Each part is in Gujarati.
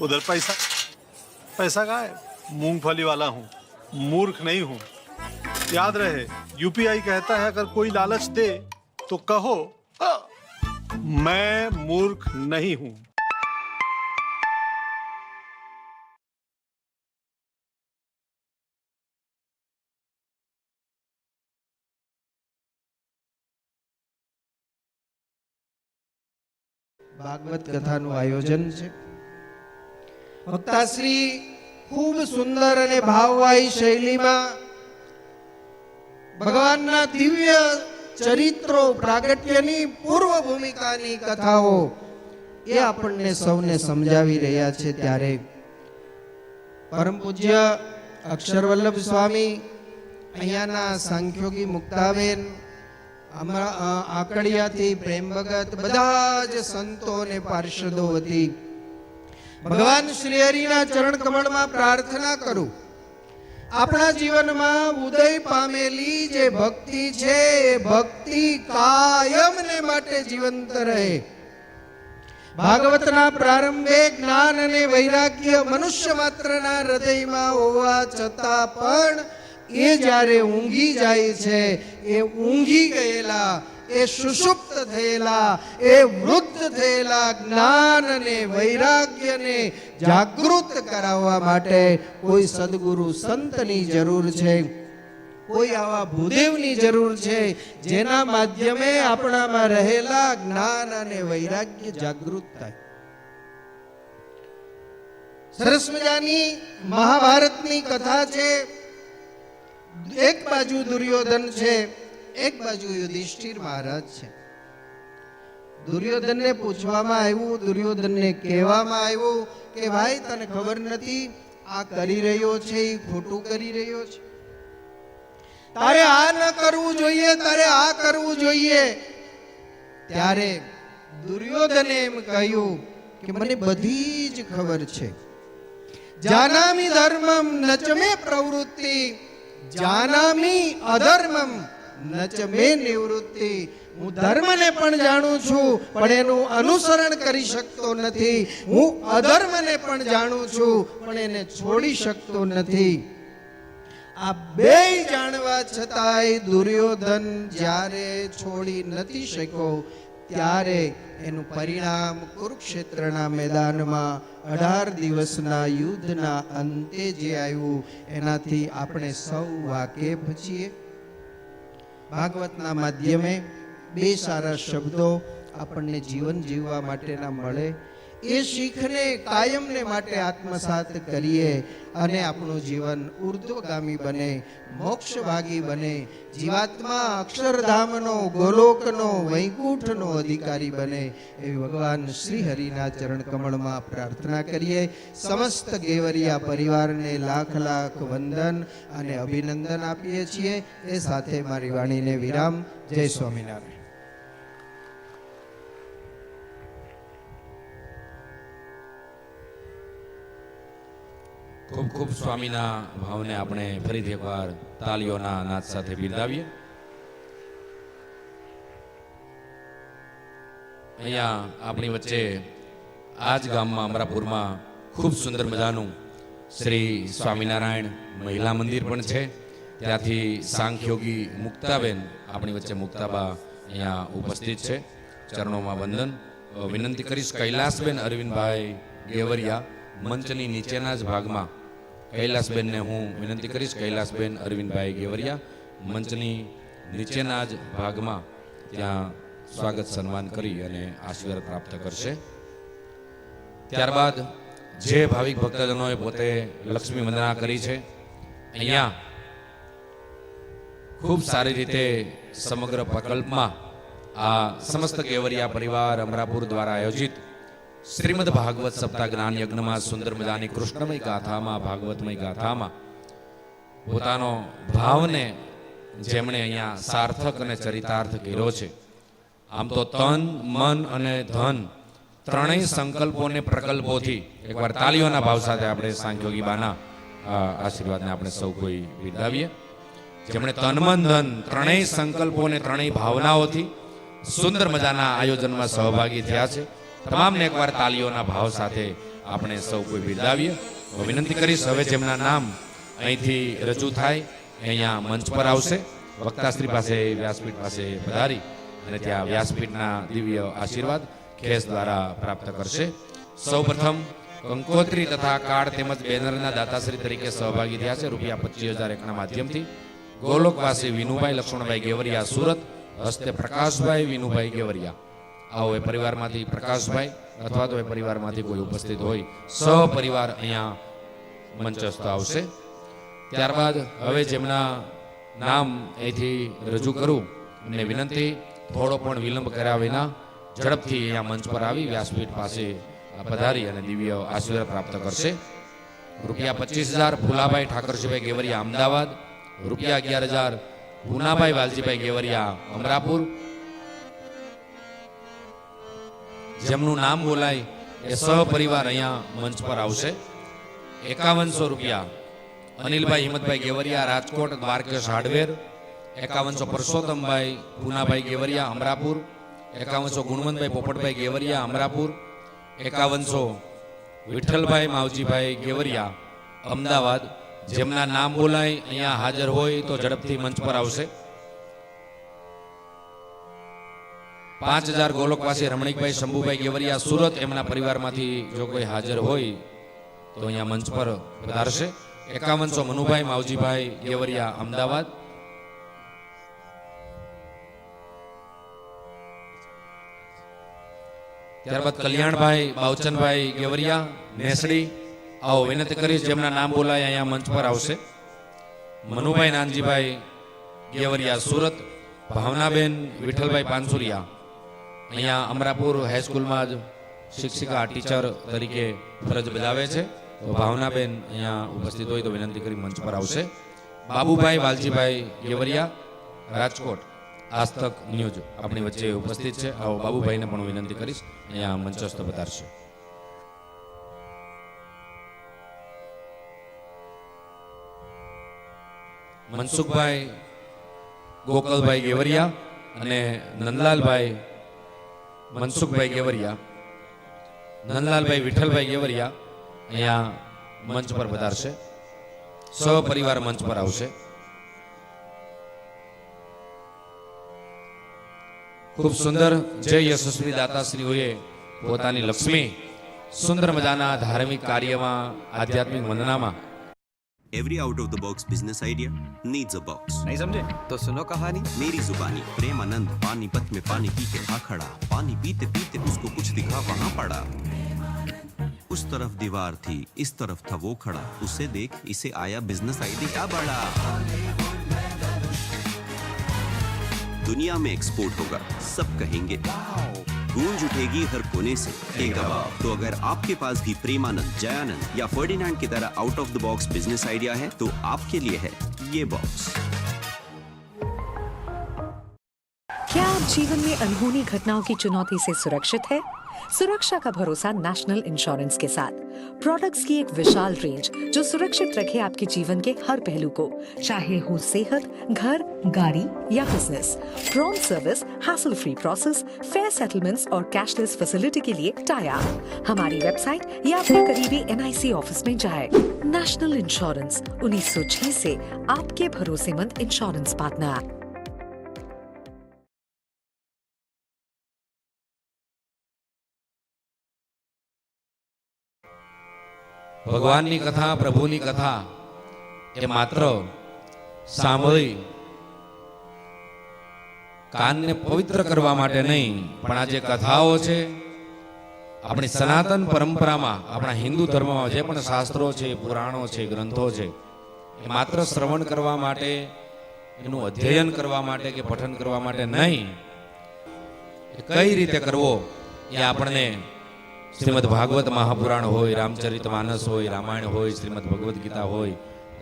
उधर पैसा पैसा कहाँ है मूंगफली वाला हूँ मूर्ख नहीं हूँ याद रहे यूपीआई कहता है अगर कोई लालच दे तो कहो "अ, मैं मूर्ख नहीं हूँ ભાગવત કથાનું આયોજન છે ભક્તાશ્રી ખૂબ સુંદર અને ભાવવાહી શૈલીમાં ભગવાનના દિવ્ય ચરિત્રો, પ્રાગટ્યની પૂર્વ ભૂમિકાની કથાઓ એ આપણને સૌને સમજાવી રહ્યા છે ત્યારે. પરમ પૂજ્ય અક્ષરવલ્લભ સ્વામી, અહીંયાના સાંખ્યોગી મુક્તાબેન આકડિયાથી પ્રેમ ભગત બધા જ સંતો અને પાર્ષદો વતી ભગવાન શ્રી હરિના ચરણ કમળમાં પ્રાર્થના કરું. આપણા જીવનમાં ઉદય પામેલી જે ભક્તિ છે, એ ભક્તિ કાયમને માટે જીવંત રહે. ભાગવતના પ્રારંભે જ્ઞાન અને વૈરાગ્ય મનુષ્ય માત્રના હૃદયમાં હોવા છતાં પણ એ જ્યારે ઊંઘી જાય છે, એ ઊંઘી ગયેલા એ સુષુપ્ત થયેલા, એ વૃદ્ધ થયેલા જ્ઞાન અને વૈરાગ્યને જાગૃત કરાવવા માટે કોઈ સદગુરુ સંતની જરૂર છે. કોઈ આવા ભૂદેવની જરૂર છે, જેના માધ્યમે આપણામાં રહેલા જ્ઞાન અને વૈરાગ્ય જાગૃત થાય. સરસ મજાની મહાભારતની કથા છે. એક બાજુ દુર્યોધન છે. એક બાજુ યુધિષ્ઠિર મહારાજ છે. દુર્યોધનને પૂછવામાં આવ્યું, દુર્યોધનને કહેવામાં આવ્યું કે, ભાઈ, તને ખબર નથી, આ કરી રહ્યો છે એ ખોટું કરી રહ્યો છે. તારે આ ન કરવું જોઈએ, તારે આ કરવું જોઈએ. ત્યારે દુર્યોધને એમ કહ્યું કે, મને બધી જ ખબર છે. જાનામી ધર્મમ નચમે પ્રવૃત્તિ, જાનામી અધર્મમ નચમે નિવૃત્તિ. હું ધર્મને પણ જાણું છું, પણ એનું અનુસરણ કરી શકતો નથી. હું અધર્મને પણ જાણું છું, પણ એને છોડી શકતો નથી. આ બે જાણવા છતાંય દુર્યોધન જ્યારે છોડી નથી શક્યો, ત્યારે એનું પરિણામ કુરુક્ષેત્રના મેદાનમાં અઢાર દિવસના યુદ્ધના અંતે જે આવ્યું, એનાથી આપણે સૌ વાકેફ છીએ. ભાગવતના માધ્યમે બે સારા શબ્દો આપણને જીવન જીવવા માટેના મળે એ શીખને કાયમને માટે આત્મસાત કરીએ અને આપણું જીવન ઉર્ધ્વગામી બને, મોક્ષભાગી બને. જીવાત્મા અક્ષરધામનો, ગોલોકનો, વૈકુંઠનો અધિકારી બને. એ ભગવાન શ્રી હરિના ચરણ કમળમાં પ્રાર્થના કરીએ. સમસ્ત ગેવરિયા પરિવારને લાખ લાખ વંદન અને અભિનંદન આપીએ છીએ. એ સાથે મારી વાણીને વિરામ. જય સ્વામિનારાયણ. ખૂબ ખૂબ સ્વામીના ભાવને આપણે ફરીથી એકવાર તાલીઓના નાદ સાથે બિરદાવીએ. અહીંયા આપણી વચ્ચે આ જ ગામમાં, અમરાપુરમાં ખૂબ સુંદર મજાનું શ્રી સ્વામિનારાયણ મહિલા મંદિર પણ છે. ત્યાંથી સાંખ્યોગી મુક્તાબેન આપણી વચ્ચે મુક્તાબા અહીંયા ઉપસ્થિત છે. ચરણોમાં વંદન. વિનંતી કરીશ, કૈલાસબેન અરવિંદભાઈ ગેવરિયા મંચની નીચેના જ ભાગમાં કૈલાસબેનને હું વિનંતી કરીશ, કૈલાસબેન અરવિંદભાઈ ગેવરિયા, મંચની નીચેના જ ભાગમાં ત્યાં સ્વાગત સન્માન કરી અને આશીર્વાદ પ્રાપ્ત કરશે. ત્યારબાદ જે ભાવિક ભક્તજનોએ પોતે લક્ષ્મી વંદના કરી છે, અહીંયા ખૂબ સારી રીતે સમગ્ર પ્રકલ્પમાં આ સમસ્ત કેવરિયા પરિવાર અમરાપુર દ્વારા આયોજિત શ્રીમદ ભાગવત સપ્તાહ જ્ઞાન યજ્ઞમાં સુંદર મજાની કૃષ્ણમય ગાથામાં, ભાગવતમય ગાથામાં પોતાનો ભાવને જેમણે અહીંયા સાર્થક અને ચરિતાર્થ કર્યો છે. આમ તો તન, મન અને ધન ત્રણેય સંકલ્પોને પ્રકલ્પોથી એકવાર તાલીઓના ભાવ સાથે આપણે સાંખ્યોગી બાના આશીર્વાદને આપણે સૌ કોઈ બિરદાવીએ. જેમણે તન, મન, ધન ત્રણેય સંકલ્પો અને ત્રણેય ભાવનાઓથી સુંદર મજાના આયોજનમાં સહભાગી થયા છે. તમામને એકવાર તાલીઓના ભાવ સાથે આપણે સૌ કોઈ બિરદાવીએ. વિનંતી કરીશ, હવે જેમના નામ અહીંથી રજૂ થાય, અહીંયા મંચ પર આવશે. વક્તાશ્રી પાસે વ્યાસપીઠ પાસે પધારી અને ત્યાં વ્યાસપીઠના દિવ્ય આશીર્વાદ ખેસ દ્વારા પ્રાપ્ત કરશે. સૌ પ્રથમ કંકોત્રી તથા કાર્ડ તેમજ બેનરના દાતાશ્રી તરીકે સહભાગી થયા છે. રૂપિયા પચીસ હજાર એકના માધ્યમથી. ગોલોકવાસી વિનુભાઈ લક્ષ્મણભાઈ ગેવરિયા સુરત, હસ્તે પ્રકાશભાઈ વિનુભાઈ ગેવરિયા. આવો એ પરિવારમાંથી પ્રકાશભાઈ અથવા તો એ પરિવારમાંથી કોઈ ઉપસ્થિત હોય સહપરિવાર અહીંયા મંચસ્થ આવશે. ત્યારબાદ હવે જેમના નામ અહીંથી રજૂ કરું, એમને વિનંતી, થોડો પણ વિલંબ કર્યા વિના ઝડપથી અહીંયા મંચ પર આવી વ્યાસપીઠ પાસે પધારી અને દિવ્ય આશીર્વાદ પ્રાપ્ત કરશે. રૂપિયા પચીસ હજાર ફુલાભાઈ ઠાકરજીભાઈ ગેવરિયા અમદાવાદ, રૂપિયા અગિયાર હજાર પુનાભાઈ વાલજીભાઈ ગેવરિયા અમરાપુર જેમનું નામ બોલાય એ સહપરિવાર અહીંયા મંચ પર આવશે. એકાવનસો રૂપિયા. અનિલભાઈ, હિંમતભાઈ ગેવરિયા, રાજકોટ, દ્વારકેશ હાર્ડવેર એકાવનસો પરસોત્તમભાઈ, પૂનાભાઈ ગેવરિયા, અમરાપુર. એકાવનસો ગુણવંતભાઈ, પોપટભાઈ ગેવરિયા, અમરાપુર. એકાવનસો વિઠ્ઠલભાઈ, માવજીભાઈ ગેવરિયા. અમદાવાદ. જેમના નામ બોલાય, અહીંયા હાજર હોય તો ઝડપથી મંચ પર આવશે. પાંચ હજાર ગોલોકવાસી રમણીકભાઈ, શંભુભાઈ ગેવરિયા, સુરત એમના પરિવારમાંથી જો કોઈ હાજર હોય, તો અહીંયા મંચ પર પધારશે. એકાવનસો મનુભાઈ, માવજીભાઈ ગેવરિયા, અમદાવાદ. ત્યારબાદ કલ્યાણભાઈ, બાવચનભાઈ ગેવરિયા, નેસડી. આવો વિનંતી કરીશ, જેમના નામ બોલાય અહીંયા મંચ પર આવશે. મનુભાઈ નાનજીભાઈ ગેવરિયા, સુરત. ભાવનાબેન વિઠ્ઠલભાઈ પાનસુરિયા. અહીંયા અમરાપુર હાઈસ્કૂલમાં જ શિક્ષિકા ટીચર તરીકે ફરજ બજાવે છે. તો ભાવનાબેન અહીંયા ઉપસ્થિત હોય તો વિનંતી કરી મંચ પર આવશે. બાબુભાઈ વાલજીભાઈ ગેવરિયા, રાજકોટ આસ્તક ન્યૂઝ આપણી વચ્ચે ઉપસ્થિત છે. આવો બાબુભાઈને પણ વિનંતી કરીશ. અહીંયા મંચસ્થ પધારશે. મનસુખભાઈ, ગોકલભાઈ ગેવરિયા અને નંદલાલભાઈ મનસુખભાઈ ગેવરિયા નંદલાલભાઈ વિઠ્ઠલભાઈ ગેવરિયા અહીંયા મંચ પર પધારશે. સહપરિવાર મંચ પર આવશે. ખૂબ સુંદર જય યશસ્વી દાતાશ્રીઓએ પોતાની લક્ષ્મી સુંદર મજાના ધાર્મિક કાર્યમાં, આધ્યાત્મિક વંદનામાં Every out of the box business idea needs a box. नहीं समझे? तो सुनो कहानी। मेरी जुबानी प्रेम आनंद पानीपत में पानी पी के आ खड़ा पानी पीते पीते उसको कुछ दिखा वहाँ पड़ा। उस तरफ़ दीवार थी इस तरफ़ था वो खड़ा उसे देख इसे आया बिज़नेस आइडिया बड़ा? दुनिया में एक्सपोर्ट होगा सब कहेंगे गूंज उठेगी हर कोने से। एक दबाव। तो अगर आपके पास भी प्रेमानंद जयानंद या फर्डिनांड की तरह out of the box business idea है तो आपके लिए है ये बॉक्स क्या आप जीवन में अनहोनी घटनाओं की चुनौती से सुरक्षित है? सुरक्षा का भरोसा नेशनल इंश्योरेंस के साथ। प्रोडक्ट्स की एक विशाल रेंज जो सुरक्षित रखे आपके जीवन के हर पहलू को, चाहे हो सेहत, घर, गाड़ी या बिज़नेस प्रॉम्प्ट सर्विस हासिल फ्री प्रोसेस फेयर सेटलमेंट्स और कैशलेस फैसिलिटी के लिए टाया। हमारी वेबसाइट या अपने करीबी एनआईसी ऑफ़िस में जाए। नेशनल इंश्योरेंस 1906 से आपके भरोसेमंद इंश्योरेंस पार्टनर ભગવાનની કથા, પ્રભુની કથા એ માત્ર સાંભળી કાનને પવિત્ર કરવા માટે નહીં, પણ આ જે કથાઓ છે, આપણી સનાતન પરંપરામાં, આપણા હિન્દુ ધર્મમાં જે પણ શાસ્ત્રો છે, પુરાણો છે, ગ્રંથો છે, એ માત્ર શ્રવણ કરવા માટે, એનું અધ્યયન કરવા માટે કે પઠન કરવા માટે નહીં કઈ રીતે કરવો એ આપણને શ્રીમદ ભાગવત મહાપુરાણ હોય, રામચરિત માનસ હોય, રામાયણ હોય, શ્રીમદ ભગવદ્ ગીતા હોય,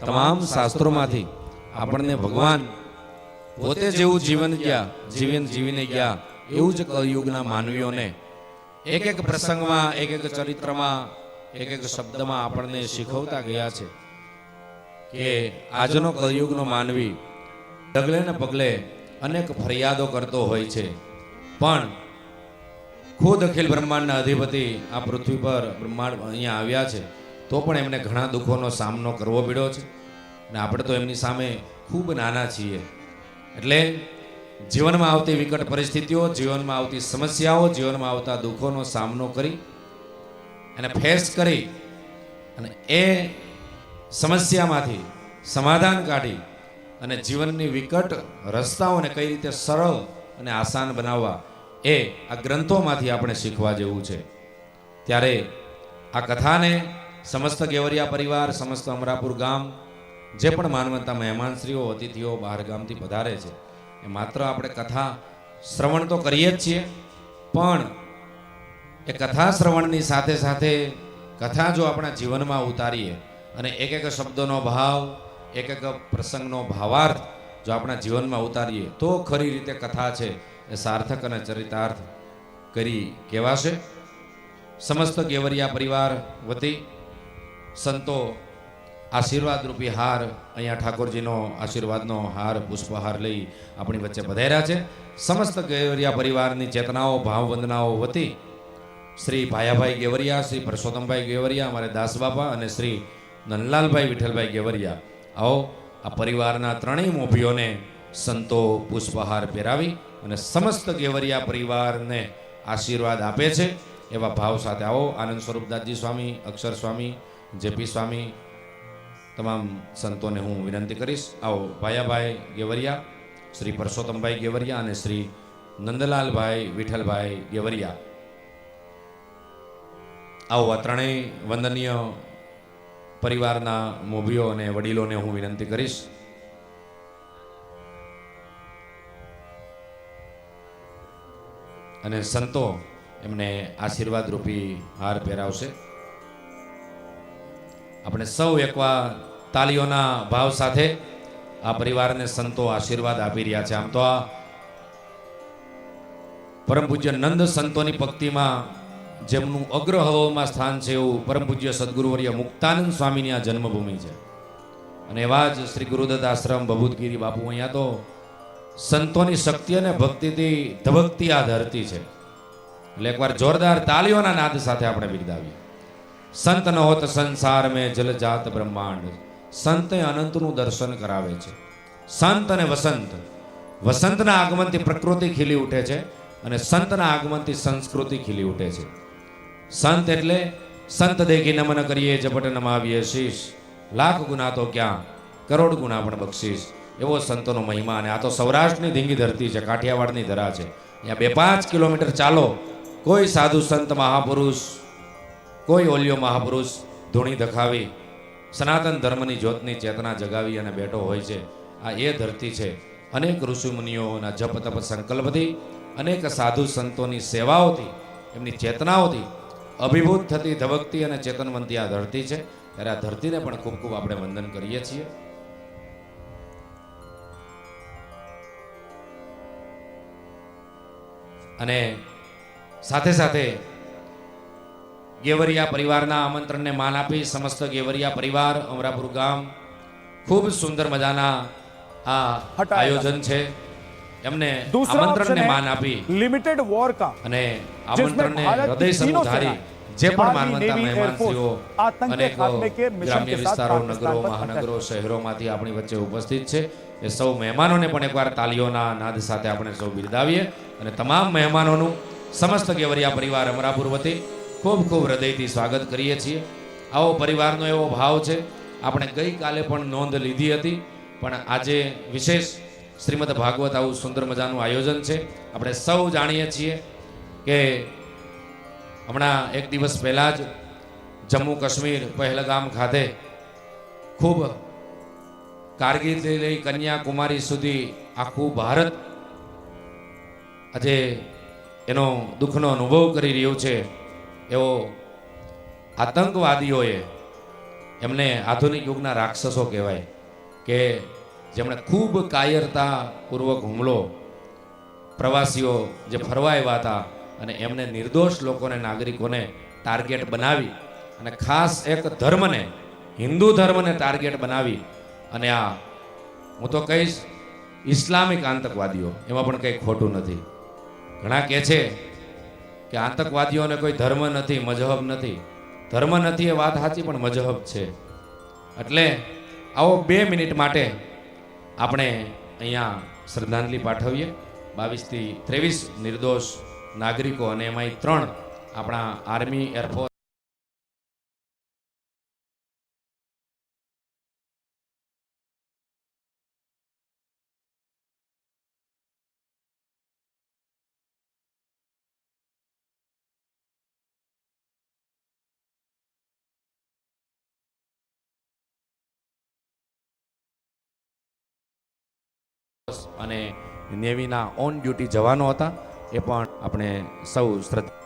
તમામ શાસ્ત્રોમાંથી આપણને ભગવાન પોતે જેવું જીવન ગયા, જીવન જીવીને ગયા, એવું જ કલયુગના માનવીઓને એક એક પ્રસંગમાં એક એક ચરિત્રમાં એક એક શબ્દમાં આપણને શીખવતા ગયા છે કે આજનો કલયુગનો માનવી ડગલે ને પગલે અનેક ફરિયાદો કરતો હોય છે. પણ ખુદ અખિલ બ્રહ્માંડના અધિપતિ આ પૃથ્વી પર બ્રહ્માંડ અહીંયા આવ્યા છે, તો પણ એમને ઘણા દુઃખોનો સામનો કરવો પડ્યો છે. અને આપણે તો એમની સામે ખૂબ નાના છીએ. એટલે જીવનમાં આવતી વિકટ પરિસ્થિતિઓ, જીવનમાં આવતી સમસ્યાઓ, જીવનમાં આવતા દુઃખોનો સામનો કરી અને ફેસ કરી અને એ સમસ્યામાંથી સમાધાન કાઢી અને જીવનની વિકટ રસ્તાઓને કઈ રીતે સરળ અને આસાન બનાવવા એ આ ગ્રંથોમાંથી આપણે શીખવા જેવું છે. ત્યારે આ કથાને સમસ્ત ગેવરિયા પરિવાર, સમસ્ત અમરાપુર ગામ, જે પણ માનવતા મહેમાનશ્રીઓ, અતિથિઓ બહાર ગામથી પધારે છે, એ માત્ર આપણે કથા શ્રવણ તો કરીએ જ છીએ, પણ એ કથા શ્રવણની સાથે સાથે કથા જો આપણા જીવનમાં ઉતારીએ અને એક એક શબ્દોનો ભાવ, એક એક પ્રસંગનો ભાવાર્થ જો આપણા જીવનમાં ઉતારીએ, તો ખરી રીતે કથા છે. એ સાર્થક અને ચરિતાર્થ કરી કહેવાશે. સમસ્ત કેવરિયા પરિવાર વતી સંતો આશીર્વાદ રૂપી હાર, અહીંયા ઠાકોરજીનો આશીર્વાદનો હાર, પુષ્પહાર લઈ આપણી વચ્ચે પધાર્યા છે. સમસ્ત કેવરિયા પરિવારની ચેતનાઓ, ભાવવંદનાઓ વતી શ્રી ભાયાભાઈ ગેવરિયા શ્રી પરસોત્તમભાઈ ગેવરિયા અમારે દાસબાપા અને શ્રી નંદલાલભાઈ વિઠ્ઠલભાઈ ગેવરિયા આવો આ પરિવારના ત્રણેય મોભીઓને સંતો પુષ્પહાર પહેરાવી અને સમસ્ત ગેવરિયા પરિવારને આશીર્વાદ આપે છે. એવા ભાવ સાથે આવો. આનંદ સ્વરૂપદાસજી સ્વામી, અક્ષર સ્વામી, જેપી સ્વામી, તમામ સંતોને હું વિનંતી કરીશ. આવો ભાયાભાઈ ગેવરિયા, શ્રી પરસોત્તમભાઈ ગેવરિયા અને શ્રી નંદલાલભાઈ વિઠ્ઠલભાઈ ગેવરિયા. આવો આ ત્રણેય વંદનીય પરિવારના મોભીઓ અને વડીલોને હું વિનંતી કરીશ. અને સંતો એમને આશીર્વાદ રૂપી હાર પહેરાવશે. આપણે સૌ એકવાર તાલીઓના ભાવ સાથે આ પરિવારને સંતો આશીર્વાદ આપી રહ્યા છે. આમ તો આ પરમ પૂજ્ય નંદ સંતોની ભક્તિમાં જેમનું અગ્રહવમાં સ્થાન છે એવું પરમ પૂજ્ય સદગુરુવર્ય મુક્તાનંદ સ્વામીની આ જન્મભૂમિ છે. અને એવા જ શ્રી ગુરુદત્ત આશ્રમ ભભૂતગીરી બાપુ અહીંયા તો સંતોની શક્તિ અને ભક્તિથી ધબકતી આ ધરતી છે. એટલે એકવાર જોરદાર તાલીઓના નાદ સાથે આપણે બિરદાવીએ. સંત ન હોત સંસાર મેં જલજાત બ્રહ્માંડ. સંતે અનંતનું દર્શન કરાવે છે. સંત અને વસંત. વસંતના આગમનથી પ્રકૃતિ ખીલી ઉઠે છે અને સંતના આગમનથી સંસ્કૃતિ ખીલી ઉઠે છે. સંત એટલે સંત દેખી નમન કરીએ, ઝપટ નમાવીએ, શીશ. લાખ ગુના તો ક્યાં? કરોડ ગુના પણ બક્ષીશ. એવો સંતોનો મહિમા અને આ તો સૌરાષ્ટ્રની ધીંગી ધરતી છે, કાઠિયાવાડની ધરા છે. અહીંયા બે પાંચ કિલોમીટર ચાલો. કોઈ સાધુ સંત મહાપુરુષ, કોઈ ઓલિયો મહાપુરુષ ધૂણી ધખાવી સનાતન ધર્મની જ્યોતની ચેતના જગાવી અને બેઠો હોય છે. આ એ ધરતી છે. અનેક ઋષિમુનિઓના જપ તપ સંકલ્પથી અનેક સાધુ સંતોની સેવાઓથી, એમની ચેતનાઓથી અભિભૂત થતી ધબકતી અને ચેતનવંતી આ ધરતી છે. ત્યારે આ ધરતીને પણ ખૂબ ખૂબ આપણે વંદન કરીએ છીએ. અને સાથે સાથે ગેવરિયા પરિવારના આમંત્રણને માન આપી સમસ્ત ગેવરિયા પરિવાર અમરાપુર ગામ ખૂબ સુંદર મજાના આ આયોજન છે. એમને આમંત્રણને માન આપી લિમિટેડ વોર કા અને આમંત્રણને હૃદય સમૂહ ધારી જે પણ માનવતા મહેમાનશ્રીઓ અનેક ગ્રામ્ય વિસ્તારો નગરો મહાનગરો શહેરોમાંથી આપણી વચ્ચે ઉપસ્થિત છે. એ સૌ મહેમાનોને પણ એકવાર તાલીઓના નાદ સાથે આપણે સૌ બિરદાવીએ અને તમામ મહેમાનોનું સમસ્ત કેવરિયા પરિવાર અમરાપુર વતી ખૂબ ખૂબ હૃદયથી સ્વાગત કરીએ છીએ. આવો પરિવારનો એવો ભાવ છે. આપણે ગઈકાલે પણ નોંધ લીધી હતી પણ આજે વિશેષ શ્રીમદ ભાગવત આવું સુંદર મજાનું આયોજન છે. આપણે સૌ જાણીએ છીએ કે હમણાં એક દિવસ પહેલાં જ જમ્મુ કાશ્મીર પહેલગામ ખાતે ખૂબ કારગીલથી લઈ કન્યાકુમારી સુધી આખું ભારત આજે એનો દુઃખનો અનુભવ કરી રહ્યું છે. એવો આતંકવાદીઓએ એમને આધુનિક યુગના રાક્ષસો કહેવાય કે જેમણે ખૂબ કાયરતાપૂર્વક હુમલો પ્રવાસીઓ જે ફરવા આવ્યા હતા અને એમને નિર્દોષ લોકોને, નાગરિકોને ટાર્ગેટ બનાવી અને ખાસ એક ધર્મને, હિન્દુ ધર્મને ટાર્ગેટ બનાવી. અને આ, હું તો કહીશ, ઇસ્લામિક આતંકવાદીઓ, એમાં પણ કંઈ ખોટું નથી. ઘણા કહે છે કે આતંકવાદીઓને કોઈ ધર્મ નથી, મજહબ નથી. ધર્મ નથી એ વાત સાચી, પણ મજહબ છે. એટલે આવો બે મિનિટ માટે આપણે અહીંયા શ્રદ્ધાંજલિ પાઠવીએ. બાવીસથી ત્રેવીસ નિર્દોષ નાગરિકો અને એમાંય ત્રણ આપણા આર્મી એરફોર્સ અને નેવીના ઓન ડ્યુટી જવાનો હતા. એ પણ આપણે સૌ શ્રદ્ધા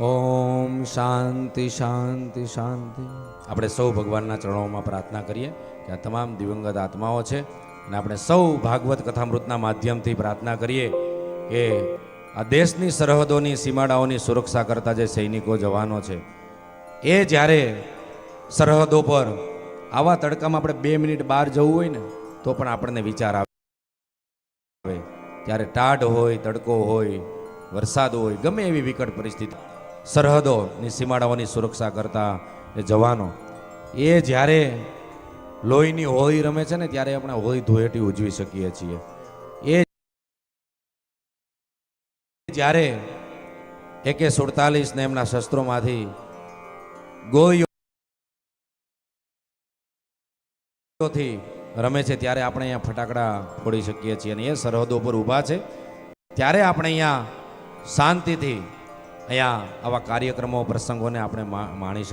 ઓમ શાંતિ શાંતિ શાંતિ. આપણે સૌ ભગવાનના ચરણોમાં પ્રાર્થના કરીએ કે આ તમામ દિવંગત આત્માઓ છે અને આપણે સૌ ભાગવત કથામૃતના માધ્યમથી પ્રાર્થના કરીએ કે આ દેશની સરહદોની, સીમાડાઓની સુરક્ષા કરતા જે સૈનિકો જવાનો છે, એ જ્યારે સરહદો પર આવા તડકામાં આપણે બે મિનિટ બહાર જવું હોય ને, તો પણ આપણને વિચાર આવે. ત્યારે ટાઢ હોય, તડકો હોય, વરસાદ હોય, ગમે એવી વિકટ પરિસ્થિતિ. સરહદોની સીમાડાઓની સુરક્ષા કરતા એ જવાનો, એ જ્યારે લોહીની હોળી રમે છે ને, ત્યારે આપણે હોળી ધૂળેટી ઉજવી શકીએ છીએ. એ જ્યારે એકે સુડતાલીસ ને એમના શસ્ત્રોમાંથી ગોળીઓથી રમે છે, ત્યારે આપણે અહીંયા ફટાકડા ફોડી શકીએ છીએ અને એ સરહદો પર ઊભા છે. ત્યારે આપણે અહીંયા શાંતિથી અહીંયા આવા કાર્યક્રમો પ્રસંગોને આપણે માણી